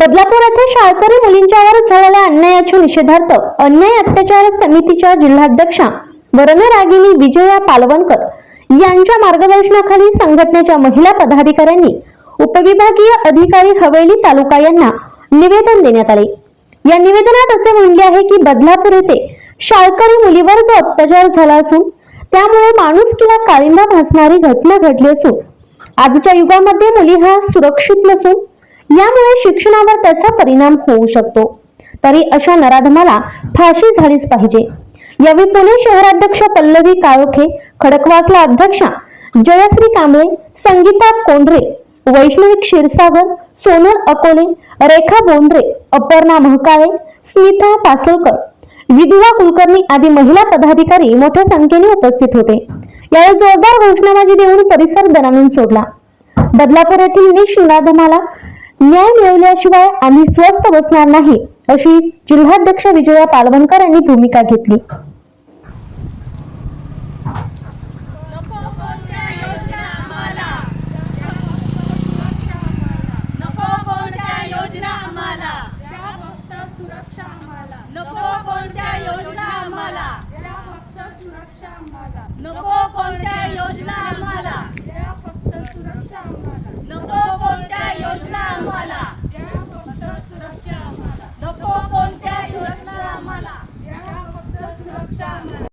बदलापूर येथे शाळकरी मुलींच्यावर झालेल्या अन्यायाच्या निषेधार्थ अन्याय अत्याचार समितीच्या जिल्हाध्यक्षा वरणरागिनी विजया पालवणकर यांच्या मार्गदर्शनाखाली संघटनेच्या महिला पदाधिकाऱ्यांनी उपविभागीय अधिकारी हवेली तालुका यांना निवेदन देण्यात आले. या निवेदनात असे म्हणले आहे की बदलापूर येथे शाळकरी मुलीवर जो अत्याचार झाला असून त्यामुळे माणूस किंवा काळिंबा भासणारी घटना घडली असून आजच्या युगामध्ये मुली हा सुरक्षित नसून यामुळे शिक्षणावर त्याचा परिणाम होऊ शकतो. तरी अशा नराधमाला फाशी झालीच पाहिजे. यावेळी पुणे शहराध्यक्ष पल्लवी काळोखे खडकवासला अध्यक्षा जयश्री कांबळे संगीता कोंढरे वैष्णवी क्षीरसागर सोनल अकोले रेखा बोंद्रे अपर्णा महकाळे स्मिता पासलकर विधवा कुलकर्णी आदी महिला पदाधिकारी मोठ्या संख्येने उपस्थित होते. यावेळी जोरदार घोषणाबाजी देऊन परिसर दणानून सोडला. बदलापूर येथील निश न्याय मिळवल्याशिवाय आम्ही स्वस्थ बसणार नाही अशी जिल्हाध्यक्ष विजया पालवणकर यांनी भूमिका घेतली. नको कोणत्या योजना Chama!